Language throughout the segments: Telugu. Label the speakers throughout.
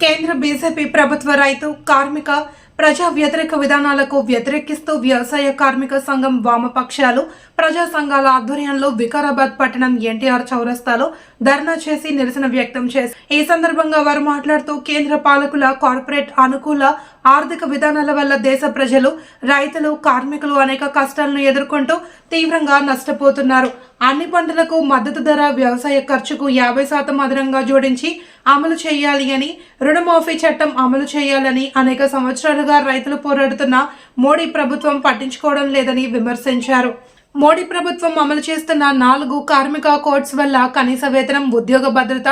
Speaker 1: కేంద్ర బీజేపీ ప్రభుత్వ రైతు కార్మిక ప్రజా వ్యతిరేక విధానాలకు వ్యతిరేకిస్తూ వ్యవసాయ కార్మిక సంఘం వామపక్షాలు ప్రజా సంఘాల ఆధ్వర్యంలో వికారాబాద్ పట్టణం ఎన్టీఆర్ చౌరస్తాలో ధర్నా చేసి నిరసన వ్యక్తం చేశారు ఈ సందర్భంగా వారు మాట్లాడుతూ కేంద్ర పాలకుల కార్పొరేట్ అనుకూల ఆర్థిక విధానాల వల్ల దేశ ప్రజలు రైతులు కార్మికులు అనేక కష్టాలను ఎదుర్కొంటూ తీవ్రంగా నష్టపోతున్నారు. అన్ని పంటలకు మద్దతు ధర వ్యవసాయ ఖర్చుకు యాభై శాతం అదనంగా జోడించి అమలు చేయాలి అని రుణమాఫీ చట్టం అమలు చేయాలని అనేక సంవత్సరాలు సంవత్సరాలుగా రైతులు పోరాడుతున్న మోడీ ప్రభుత్వం పట్టించుకోవడం లేదని విమర్శించారు. మోడీ ప్రభుత్వం అమలు చేస్తున్న నాలుగు కార్మిక కోడ్స్ వల్ల కనీస వేతనం ఉద్యోగ భద్రత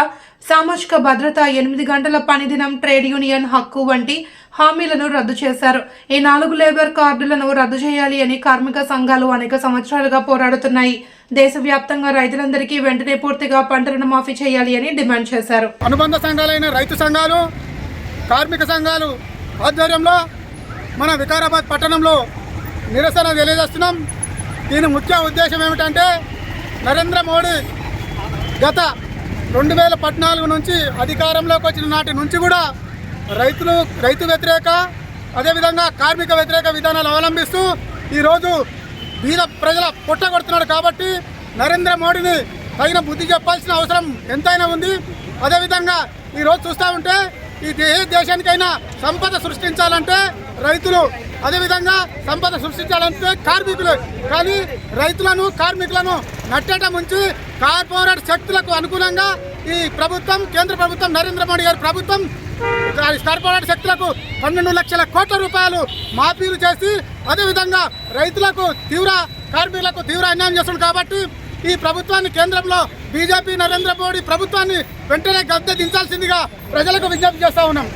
Speaker 1: సామాజిక భద్రత ఎనిమిది గంటల పనిదినం ట్రేడ్ యూనియన్ హక్కు వంటి హామీలను రద్దు చేశారు. ఈ నాలుగు లేబర్ కార్డులను రద్దు చేయాలి అని కార్మిక సంఘాలు అనేక సంవత్సరాలుగా పోరాడుతున్నాయి. దేశవ్యాప్తంగా రైతులందరికీ వెంటనే పూర్తిగా పంట రుణమాఫీ చేయాలి అని డిమాండ్ చేశారు.
Speaker 2: అనుబంధ సంఘాలైన రైతు సంఘాలు కార్మిక సంఘాలు ఆధ్వర్యంలో మన వికారాబాద్ పట్టణంలో నిరసన తెలియజేస్తున్నాం. దీని ముఖ్య ఉద్దేశం ఏమిటంటే నరేంద్ర మోడీ గత రెండు వేల పద్నాలుగు నుంచి అధికారంలోకి వచ్చిన నాటి నుంచి కూడా రైతులు రైతు వ్యతిరేక అదేవిధంగా కార్మిక వ్యతిరేక విధానాలు అవలంబిస్తూ ఈరోజు బీద ప్రజల కొట్టగొడుతున్నాడు కాబట్టి నరేంద్ర మోడీని తగిన బుద్ధి చెప్పాల్సిన అవసరం ఎంతైనా ఉంది. అదేవిధంగా ఈరోజు చూస్తూ ఉంటే ఈ ఏ దేశానికైనా సంపద సృష్టించాలంటే రైతులు అదేవిధంగా సంపద సృష్టించాలంటే కార్మికులు. కానీ రైతులను కార్మికులను నట్టేట ముంచి కార్పొరేట్ శక్తులకు అనుకూలంగా ఈ ప్రభుత్వం కేంద్ర ప్రభుత్వం నరేంద్ర మోడీ గారి ప్రభుత్వం కార్పొరేట్ శక్తులకు పన్నెండు లక్షల కోట్ల రూపాయలు మాఫీలు చేసి అదేవిధంగా రైతులకు తీవ్ర కార్మికులకు తీవ్ర అన్యాయం చేస్తుంది కాబట్టి ఈ ప్రభుత్వాన్ని కేంద్రంలో బీజేపీ నరేంద్ర మోడీ ప్రభుత్వాన్ని వెంటనే గద్దె దించాల్సిందిగా ప్రజలకు విజ్ఞప్తి చేస్తా ఉన్నాం.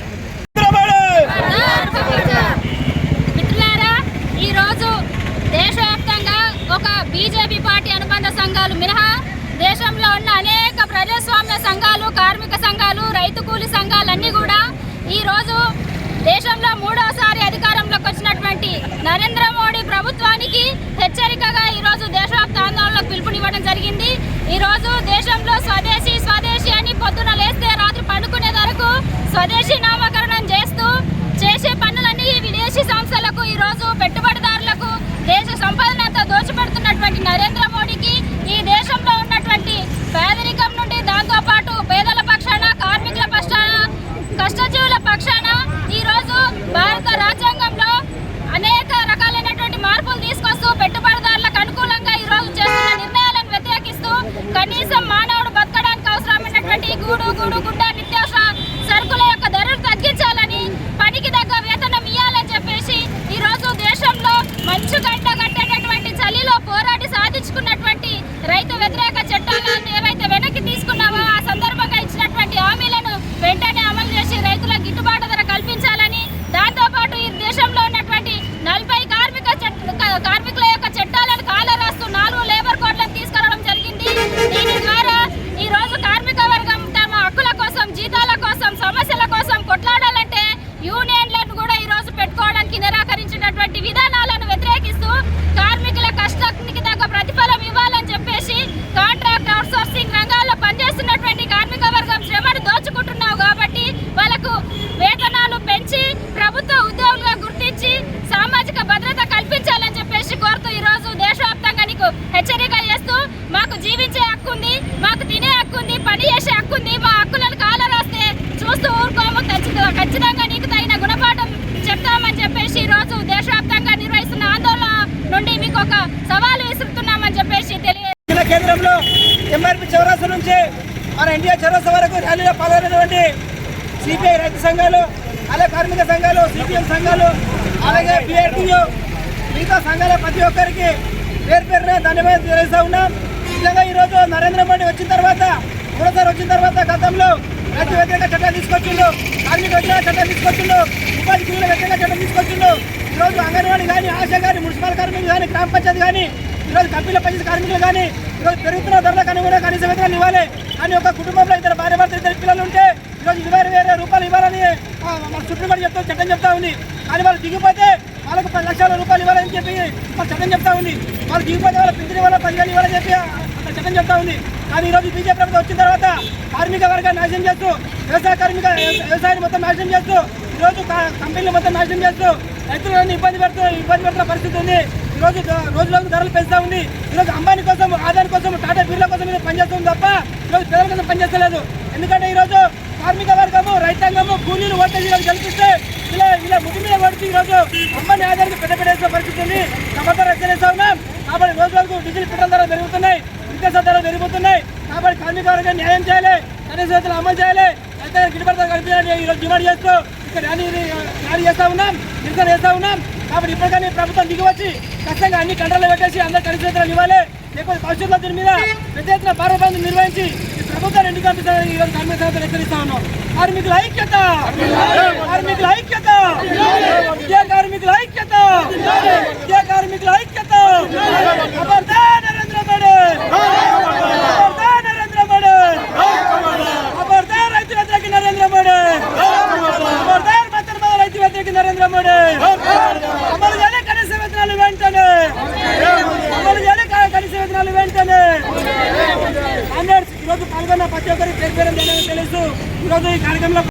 Speaker 3: మిత్రులారా ఈరోజు దేశవ్యాప్తంగా ఒక బీజేపీ పార్టీ అనుబంధ సంఘాలు మినహా దేశంలో ఉన్న అనేక ప్రజాస్వామ్య సంఘాలు కార్మిక సంఘాలు రైతు కూలి సంఘాలన్నీ కూడా ఈరోజు దేశంలో మూడోసారి అధికారంలోకి వచ్చినటువంటి నరేంద్ర ఈరోజు దేశంలో స్వదేశీ స్వదేశీ అని పొద్దున లేస్తే రాత్రి పండుకునే వరకు స్వదేశీ నామకరణం చేస్తూ చేసే పనులన్నీ ఈ విదేశీ సంస్థలకు ఈ రోజు పెట్టుబడిదారులకు దేశ సంపదనంతా దోచిపెడుతున్నటువంటి నరేంద్ర మోడీకి ఈ దేశంలో ఉన్నటువంటి పేదరికం నుండి దాంతో పాటు పేదల పక్షాన కార్మికుల పక్షాన కష్టజీవుల పక్షాన ఈ రోజు భారత రాజ్యాంగంలో అనేక రకాలైనటువంటి మార్పులు తీసుకొస్తూ పెట్టుబడిదారులకు అనుకూలంగా ఈ రోజు చేస్తున్న నిర్ణయాలను వ్యతిరేకిస్తూ కనీసం మానవుడు బతకడానికి అవసరమైనటువంటి గూడు గూడు గుడ్డ నిత్యావసర సరుకుల యొక్క ధరలు తగ్గించాలని పనికి తగ్గ వేతనం ఇవ్వాలని చెప్పేసి ఈ రోజు దేశంలో మంచు గంట కట్టేటటువంటి చలిలో పోరాడి సాధించుకున్నటువంటి రైతు వ్యతిరేక చట్టాలను ఏవైతే వెనక్కి తీసుకున్నామో ఆ సందర్భంగా ఇచ్చినటువంటి హామీలను వెంటనే అమలు చేసి రైతులకు గిట్టుబాటు ధర కల్పించాలని దాంతో పాటు ఈ దేశంలో ఉన్నటువంటి నలభై కార్మిక చట్- క- కార్మికుల యొక్క చట్టాలను కాలరాస్తూ నాలుగు లేబర్ కోడ్లను తీసుకురావడం జరిగింది దీని ద్వారా ఈ రోజు కార్మిక వర్గం తమ హక్కుల కోసం జీతాల కోసం సమస్యల కోసం కొట్లాడాలంటే యూనియన్లను కూడా ఈ రోజు పెట్టుకోవడానికి నిరాకరించినటువంటి విధానాలను వ్యతిరేకిస్తూ కార్మికుల కష్టానికి తగ్గ ప్రతిఫలం ఇవ్వాలని చెప్పేసి కాంట్రాక్ట్ అవుట్సోర్సింగ్ రంగాల్లో పనిచేస్తున్నటువంటి కార్మిక వర్గం శ్రమను దోచుకుంటున్నావు కాబట్టి వాళ్ళకు వేతనాలు పెంచి ప్రభుత్వ ఉద్యోగులుగా గుర్తించి సామాజిక భద్రత కల్పించాలని చెప్పేసి కోరుతూ ఈ రోజు దేశవ్యాప్తంగా నీకు హెచ్చరిక చేస్తూ మాకు జీవించే హక్కు ఉంది మాకు తినే హక్కు ఉంది పని చేసే హక్కు ఉంది మా హక్కులను కాలరాస్తే చూస్తూ ఊరుకోము ఖచ్చితంగా ఖచ్చితంగా నీకు తగిన గుణపాఠం చెప్తామని చెప్పేసి ఈ రోజు దేశవ్యాప్తంగా నిర్వహిస్తున్న ఆందోళన నుండి మీకు ఒక సవాలు విసురుతున్నామని చెప్పేసి తెలియ
Speaker 4: జిల్లా కేంద్రంలో ఎంఆర్పి చౌరాస నుంచి మన ఇండియా చౌరాస వరకు ర్యాలీలో పాల్గొన్నటువంటి సిపిఐ రైతు సంఘాలు అలాగే కార్మిక సంఘాలు సిపిఎం సంఘాలు అలాగే బిఆర్టీయూ మిగతా సంఘాల ప్రతి ఒక్కరికి పేరు పేరున ధన్యవాదాలు తెలియజేస్తా ఉన్నాం. నిజంగా ఈరోజు నరేంద్ర మోడీ వచ్చిన తర్వాత మూడోసారి వచ్చిన తర్వాత గతంలో రైతు వ్యతిరేక చట్టాలు తీసుకొచ్చిండు కార్మిక వ్యతిరేక చట్టాలు తీసుకొచ్చిండు ఉపాధి కూలీల వ్యతిరేక చట్టం తీసుకొచ్చిండు. ఈరోజు అంగన్వాడీ కానీ ఆశ కానీ మున్సిపల్ కార్మికులు కానీ గ్రామ పంచాయతీ కానీ ఈరోజు కంపెనీలో పనిచేసే కార్మికులు కానీ ఈరోజు పెరుగుతున్న ధరలకు అనుగుణంగా కనీస వేతనాలు ఇవ్వాలి. కానీ ఒక కుటుంబంలో ఇద్దరు భార్య భర్త ఇద్దరు పిల్లలు ఉంటే ఈరోజు ఇరవై వేల రూపాయలు ఇవ్వాలని మన సుప్రీంకోర్టు చెప్తా చట్టం చెప్తా ఉంది. కానీ వాళ్ళు దిగిపోతే వాళ్ళకు పది లక్షల రూపాయలు ఇవ్వాలని చెప్పి మన చట్టం చెప్తా ఉంది. వాళ్ళు దిగిపోతే వాళ్ళ పింఛన్ వల్ల పదివేలు ఇవ్వాలని చెప్పి చట్టం చెప్తా ఉంది. కానీ ఈ రోజు బీజేపీ ప్రభుత్వం వచ్చిన తర్వాత కార్మిక వర్గాన్ని నాశనం చేస్తూ వ్యవసాయ కార్మిక వ్యవసాయాన్ని మొత్తం నాశనం చేస్తూ ఈ రోజు కంపెనీలు మొత్తం నాశనం చేస్తూ రైతులను ఇబ్బంది పెడుతూ ఇబ్బంది పెడుతున్న పరిస్థితి ఉంది. రోజు రోజు రోజు ధరలు పెంచుతా ఉంది. ఈరోజు అంబానీ కోసం ఆదాని కోసం టాటా బిర్లా కోసం మీద పనిచేస్తుంది తప్ప ఈరోజు రోజు పేదల కోసం పనిచేస్తలేదు. ఎందుకంటే ఈరోజు కార్మిక వర్గము రైతాంగము కూలీలు ఓటేజ్ ఈరోజు గెలిపిస్తే ఇలా ఇలా ముడి మీద పడుతూ ఈరోజు అంబానీ ఆదానికి పెద్ద పెట్టేసిన పరిస్థితి ఉంది. కాబట్టి రక్షణ ఉన్నాం కాబట్టి రోజు రోజుకు డీజిల్ పెట్రోల్ ధరలు పెరుగుతున్నాయి నిత్యావసర ధరలు పెరుగుతున్నాయి. కాబట్టి కార్మిక వర్గానికి న్యాయం చేయాలి కనీస వేతనాలు అమలు చేయాలి అయితే గిడిపడతా కల్పించాలని ఈరోజు డిమాండ్ చేస్తూ ఇక్కడ ర్యాలీ ర్యాలీ చేస్తా ఉన్నాం నిరసన చేస్తా ఉన్నాం. కాబట్టి ఇప్పటికైనా ప్రభుత్వం దిగివచ్చి ఖచ్చితంగా అన్ని కంట్రోల్లో పెట్టేసి అందరు కలిసి వేతనాలు ఇవ్వాలి లేకపోతే భవిష్యత్తులో దీని మీద పెద్ద ఎత్తున భారతబంధు నిర్వహించి ఈ ప్రభుత్వాన్ని ఎందుకు పంపిస్తారని ఈ రోజు కార్మిక హెచ్చరిస్తా ఉన్నాం. కార్మికుల ఐక్యత! కార్మికుల ఐక్యత! విద్యా కార్మికుల ఐక్యత! విద్యా కార్మికుల ఐక్యత ఖబర్దార్ నరేంద్ర మోడీ ఖబర్దార్ నరేంద్ర మోడీ ఖబర్దార్ రైతు వ్యతిరేకి నరేంద్ర మోడీ ఖబర్దార్ మత్తర్ మీద రైతు వ్యతిరేకి నరేంద్ర మోడీ అమలు చేయాలి కనీస వేతనాలు వెంటనే అమలు చేయాలి కనీస వేతనాలు వెంటనే అందరు ఈరోజు పాల్గొన్న ప్రతి ఒక్కరికి తెలుసు ఈరోజు ఈ కార్యక్రమంలో